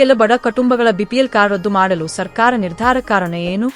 ಕೆಲ ಬಡ ಕುಟುಂಬಗಳ ಬಿಪಿಎಲ್ ಕಾರ್ಡ್ ರದ್ದು ಮಾಡಲು ಸರ್ಕಾರ ನಿರ್ಧಾರ ಕಾರಣ ಏನು?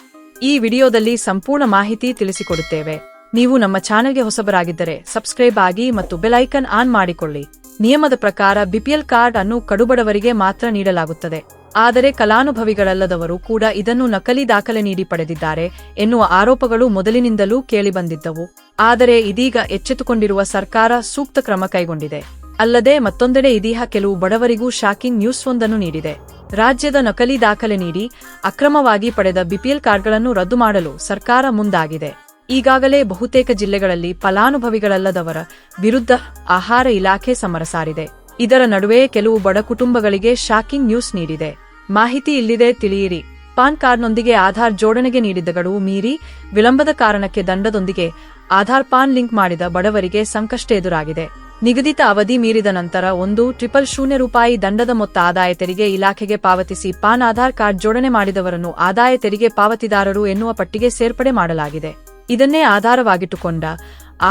ಈ ವಿಡಿಯೋದಲ್ಲಿ ಸಂಪೂರ್ಣ ಮಾಹಿತಿ ತಿಳಿಸಿಕೊಡುತ್ತೇವೆ. ನೀವು ನಮ್ಮ ಚಾನೆಲ್ಗೆ ಹೊಸಬರಾಗಿದ್ದರೆ ಸಬ್ಸ್ಕ್ರೈಬ್ ಆಗಿ ಮತ್ತು ಬೆಲೈಕನ್ ಆನ್ ಮಾಡಿಕೊಳ್ಳಿ. ನಿಯಮದ ಪ್ರಕಾರ ಬಿಪಿಎಲ್ ಕಾರ್ಡ್ ಅನ್ನು ಕಡುಬಡವರಿಗೆ ಮಾತ್ರ ನೀಡಲಾಗುತ್ತದೆ. ಆದರೆ ಕಲಾನುಭವಿಗಳಲ್ಲದವರು ಕೂಡ ಇದನ್ನು ನಕಲಿ ದಾಖಲೆ ನೀಡಿ ಪಡೆದಿದ್ದಾರೆ ಎನ್ನುವ ಆರೋಪಗಳು ಮೊದಲಿನಿಂದಲೂ ಕೇಳಿಬಂದಿದ್ದವು. ಆದರೆ ಇದೀಗ ಎಚ್ಚೆತ್ತುಕೊಂಡಿರುವ ಸರ್ಕಾರ ಸೂಕ್ತ ಕ್ರಮ ಕೈಗೊಂಡಿದೆ. ಅಲ್ಲದೆ ಮತ್ತೊಂದೆಡೆ ಇದೀಹ ಕೆಲವು ಬಡವರಿಗೂ ಶಾಕಿಂಗ್ ನ್ಯೂಸ್ ಒಂದನ್ನು ನೀಡಿದೆ. ರಾಜ್ಯದ ನಕಲಿ ದಾಖಲೆ ನೀಡಿ ಅಕ್ರಮವಾಗಿ ಪಡೆದ ಬಿಪಿಎಲ್ ಕಾರ್ಡ್ಗಳನ್ನು ರದ್ದು ಮಾಡಲು ಸರ್ಕಾರ ಮುಂದಾಗಿದೆ. ಈಗಾಗಲೇ ಬಹುತೇಕ ಜಿಲ್ಲೆಗಳಲ್ಲಿ ಫಲಾನುಭವಿಗಳಲ್ಲದವರ ವಿರುದ್ಧ ಆಹಾರ ಇಲಾಖೆ ಸಮರ ಸಾರಿದೆ. ಇದರ ನಡುವೆ ಕೆಲವು ಬಡ ಕುಟುಂಬಗಳಿಗೆ ಶಾಕಿಂಗ್ ನ್ಯೂಸ್ ನೀಡಿದೆ. ಮಾಹಿತಿ ಇಲ್ಲಿದೆ, ತಿಳಿಯಿರಿ. ಪಾನ್ ಕಾರ್ಡ್ನೊಂದಿಗೆ ಆಧಾರ್ ಜೋಡಣೆಗೆ ನೀಡಿದ್ದ ಗಡುವು ಮೀರಿ ವಿಳಂಬದ ಕಾರಣಕ್ಕೆ ದಂಡದೊಂದಿಗೆ ಆಧಾರ್ ಪಾನ್ ಲಿಂಕ್ ಮಾಡಿದ ಬಡವರಿಗೆ ಸಂಕಷ್ಟ ಎದುರಾಗಿದೆ ನಿಗದಿತ ಅವಧಿ ಮೀರಿದ ನಂತರ ಒಂದು ಟ್ರಿಪಲ್ ಶೂನ್ಯ ರೂಪಾಯಿ ದಂಡದ ಮೊತ್ತ ಆದಾಯ ತೆರಿಗೆ ಇಲಾಖೆಗೆ ಪಾವತಿಸಿ ಪಾನ್ ಆಧಾರ್ ಕಾರ್ಡ್ ಜೋಡಣೆ ಮಾಡಿದವರನ್ನು ಆದಾಯ ತೆರಿಗೆ ಪಾವತಿದಾರರು ಎನ್ನುವ ಪಟ್ಟಿಗೆ ಸೇರ್ಪಡೆ ಮಾಡಲಾಗಿದೆ. ಇದನ್ನೇ ಆಧಾರವಾಗಿಟ್ಟುಕೊಂಡ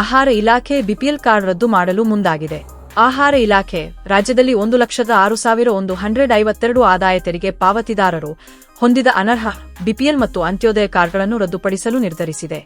ಆಹಾರ ಇಲಾಖೆ ಬಿಪಿಎಲ್ ಕಾರ್ಡ್ ರದ್ದು ಮಾಡಲು ಮುಂದಾಗಿದೆ. ಆಹಾರ ಇಲಾಖೆ ರಾಜ್ಯದಲ್ಲಿ ಒಂದು ಲಕ್ಷದ ಆರು ಸಾವಿರ ಒಂದು ಹಂಡ್ರೆಡ್ ಐವತ್ತೆರಡು ಆದಾಯ ತೆರಿಗೆ ಪಾವತಿದಾರರು ಹೊಂದಿದ ಅನರ್ಹ ಬಿಪಿಎಲ್ ಮತ್ತು ಅಂತ್ಯೋದಯ ಕಾರ್ಡ್ಗಳನ್ನು ರದ್ದುಪಡಿಸಲು ನಿರ್ಧರಿಸಿದೆ.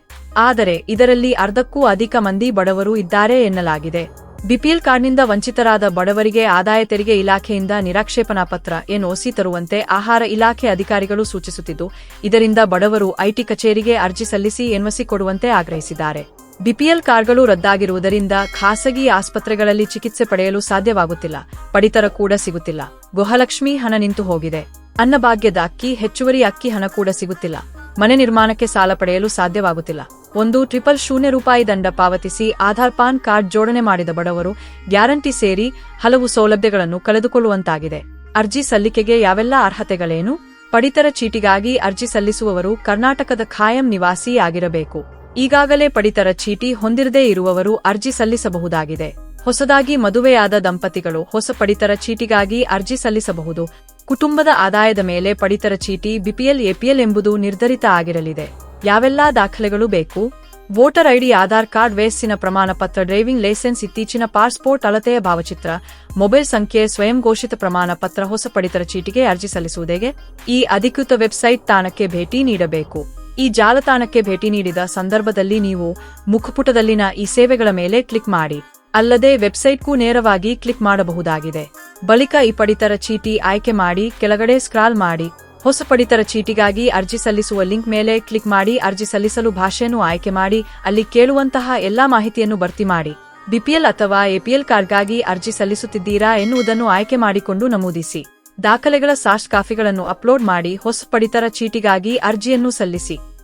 ಆದರೆ ಇದರಲ್ಲಿ ಅರ್ಧಕ್ಕೂ ಅಧಿಕ ಮಂದಿ ಬಡವರು ಇದ್ದಾರೆ ಎನ್ನಲಾಗಿದೆ. ಬಿಪಿಎಲ್ ಕಾರ್ಡ್ನಿಂದ ವಂಚಿತರಾದ ಬಡವರಿಗೆ ಆದಾಯ ತೆರಿಗೆ ಇಲಾಖೆಯಿಂದ ನಿರಾಕ್ಷೇಪಣಾ ಪತ್ರ, ಎನ್ಒಸಿ ತರುವಂತೆ ಆಹಾರ ಇಲಾಖೆ ಅಧಿಕಾರಿಗಳು ಸೂಚಿಸುತ್ತಿದ್ದು, ಇದರಿಂದ ಬಡವರು ಐಟಿ ಕಚೇರಿಗೆ ಅರ್ಜಿ ಸಲ್ಲಿಸಿ ಎನ್ಒಸಿ ಕೊಡುವಂತೆ ಆಗ್ರಹಿಸಿದ್ದಾರೆ. ಬಿಪಿಎಲ್ ಕಾರ್ಡ್ಗಳು ರದ್ದಾಗಿರುವುದರಿಂದ ಖಾಸಗಿ ಆಸ್ಪತ್ರೆಗಳಲ್ಲಿ ಚಿಕಿತ್ಸೆ ಪಡೆಯಲು ಸಾಧ್ಯವಾಗುತ್ತಿಲ್ಲ, ಪಡಿತರ ಕೂಡ ಸಿಗುತ್ತಿಲ್ಲ. ಗೃಹಲಕ್ಷ್ಮಿ ಹಣ ನಿಂತು ಹೋಗಿದೆ. ಅನ್ನಭಾಗ್ಯದ ಅಕ್ಕಿ, ಹೆಚ್ಚುವರಿ ಅಕ್ಕಿ ಹಣ ಕೂಡ ಸಿಗುತ್ತಿಲ್ಲ. ಮನೆ ನಿರ್ಮಾಣಕ್ಕೆ ಸಾಲ ಪಡೆಯಲು ಸಾಧ್ಯವಾಗುತ್ತಿಲ್ಲ. ಒಂದು ಟ್ರಿಪಲ್ ಶೂನ್ಯ ರೂಪಾಯಿ ದಂಡ ಪಾವತಿಸಿ ಆಧಾರ್ ಪಾನ್ ಕಾರ್ಡ್ ಜೋಡಣೆ ಮಾಡಿದ ಬಡವರು ಗ್ಯಾರಂಟಿ ಸೇರಿ ಹಲವು ಸೌಲಭ್ಯಗಳನ್ನು ಕಳೆದುಕೊಳ್ಳುವಂತಾಗಿದೆ. ಅರ್ಜಿ ಸಲ್ಲಿಕೆಗೆ ಯಾವೆಲ್ಲ ಅರ್ಹತೆಗಳೇನು? ಪಡಿತರ ಚೀಟಿಗಾಗಿ ಅರ್ಜಿ ಸಲ್ಲಿಸುವವರು ಕರ್ನಾಟಕದ ಖಾಯಂ ನಿವಾಸಿ ಆಗಿರಬೇಕು. ಈಗಾಗಲೇ ಪಡಿತರ ಚೀಟಿ ಹೊಂದಿರದೇ ಇರುವವರು ಅರ್ಜಿ ಸಲ್ಲಿಸಬಹುದಾಗಿದೆ. ಹೊಸದಾಗಿ ಮದುವೆಯಾದ ದಂಪತಿಗಳು ಹೊಸ ಪಡಿತರ ಚೀಟಿಗಾಗಿ ಅರ್ಜಿ ಸಲ್ಲಿಸಬಹುದು. ಕುಟುಂಬದ ಆದಾಯದ ಮೇಲೆ ಪಡಿತರ ಚೀಟಿ ಬಿಪಿಎಲ್, ಎಪಿಎಲ್ ಎಂಬುದು ನಿರ್ಧರಿತ ಆಗಿರಲಿದೆ. ಯಾವೆಲ್ಲಾ ದಾಖಲೆಗಳು ಬೇಕು? ವೋಟರ್ ಐಡಿ, ಆಧಾರ್ ಕಾರ್ಡ್, ವಯಸ್ಸಿನ ಪ್ರಮಾಣ ಪತ್ರ, ಡ್ರೈವಿಂಗ್ ಲೈಸೆನ್ಸ್, ಇತ್ತೀಚಿನ ಪಾಸ್ಪೋರ್ಟ್, ಅಳತೆಯ ಭಾವಚಿತ್ರ, ಮೊಬೈಲ್ ಸಂಖ್ಯೆ, ಸ್ವಯಂ ಘೋಷಿತ ಪ್ರಮಾಣ ಪತ್ರ, ಹೊಸ ಪಡಿತರ ಚೀಟಿಗೆ ಅರ್ಜಿ ಸಲ್ಲಿಸುವುದೇಗೆ? ಈ ಅಧಿಕೃತ ವೆಬ್ಸೈಟ್ ತಾಣಕ್ಕೆ ಭೇಟಿ ನೀಡಬೇಕು. ಈ ಜಾಲತಾಣಕ್ಕೆ ಭೇಟಿ ನೀಡಿದ ಸಂದರ್ಭದಲ್ಲಿ ನೀವು ಮುಖಪುಟದಲ್ಲಿನ ಈ ಸೇವೆಗಳ ಮೇಲೆ ಕ್ಲಿಕ್ ಮಾಡಿ. ಅಲ್ಲದೆ ವೆಬ್ಸೈಟ್ಗೂ ನೇರವಾಗಿ ಕ್ಲಿಕ್ ಮಾಡಬಹುದಾಗಿದೆ. ಬಳಿಕ ಈ ಪಡಿತರ ಚೀಟಿ ಆಯ್ಕೆ ಮಾಡಿ, ಕೆಳಗಡೆ ಸ್ಕ್ರಾಲ್ ಮಾಡಿ, ಹೊಸ ಪಡಿತರ ಚೀಟಿಗಾಗಿ ಅರ್ಜಿ ಸಲ್ಲಿಸುವ ಲಿಂಕ್ ಮೇಲೆ ಕ್ಲಿಕ್ ಮಾಡಿ, ಅರ್ಜಿ ಸಲ್ಲಿಸಲು ಭಾಷೆಯನ್ನು ಆಯ್ಕೆ ಮಾಡಿ, ಅಲ್ಲಿ ಕೇಳುವಂತಹ ಎಲ್ಲಾ ಮಾಹಿತಿಯನ್ನು ಭರ್ತಿ ಮಾಡಿ. ಬಿಪಿಎಲ್ ಅಥವಾ ಎಪಿಎಲ್ ಕಾರ್ಡ್ಗಾಗಿ ಅರ್ಜಿ ಸಲ್ಲಿಸುತ್ತಿದ್ದೀರಾ ಎನ್ನುವುದನ್ನು ಆಯ್ಕೆ ಮಾಡಿಕೊಂಡು ನಮೂದಿಸಿ. ದಾಖಲೆಗಳ ಸಾಫ್ಟ್ ಕಾಫಿಗಳನ್ನು ಅಪ್ಲೋಡ್ ಮಾಡಿ, ಹೊಸ ಪಡಿತರ ಚೀಟಿಗಾಗಿ ಅರ್ಜಿಯನ್ನು ಸಲ್ಲಿಸಿ.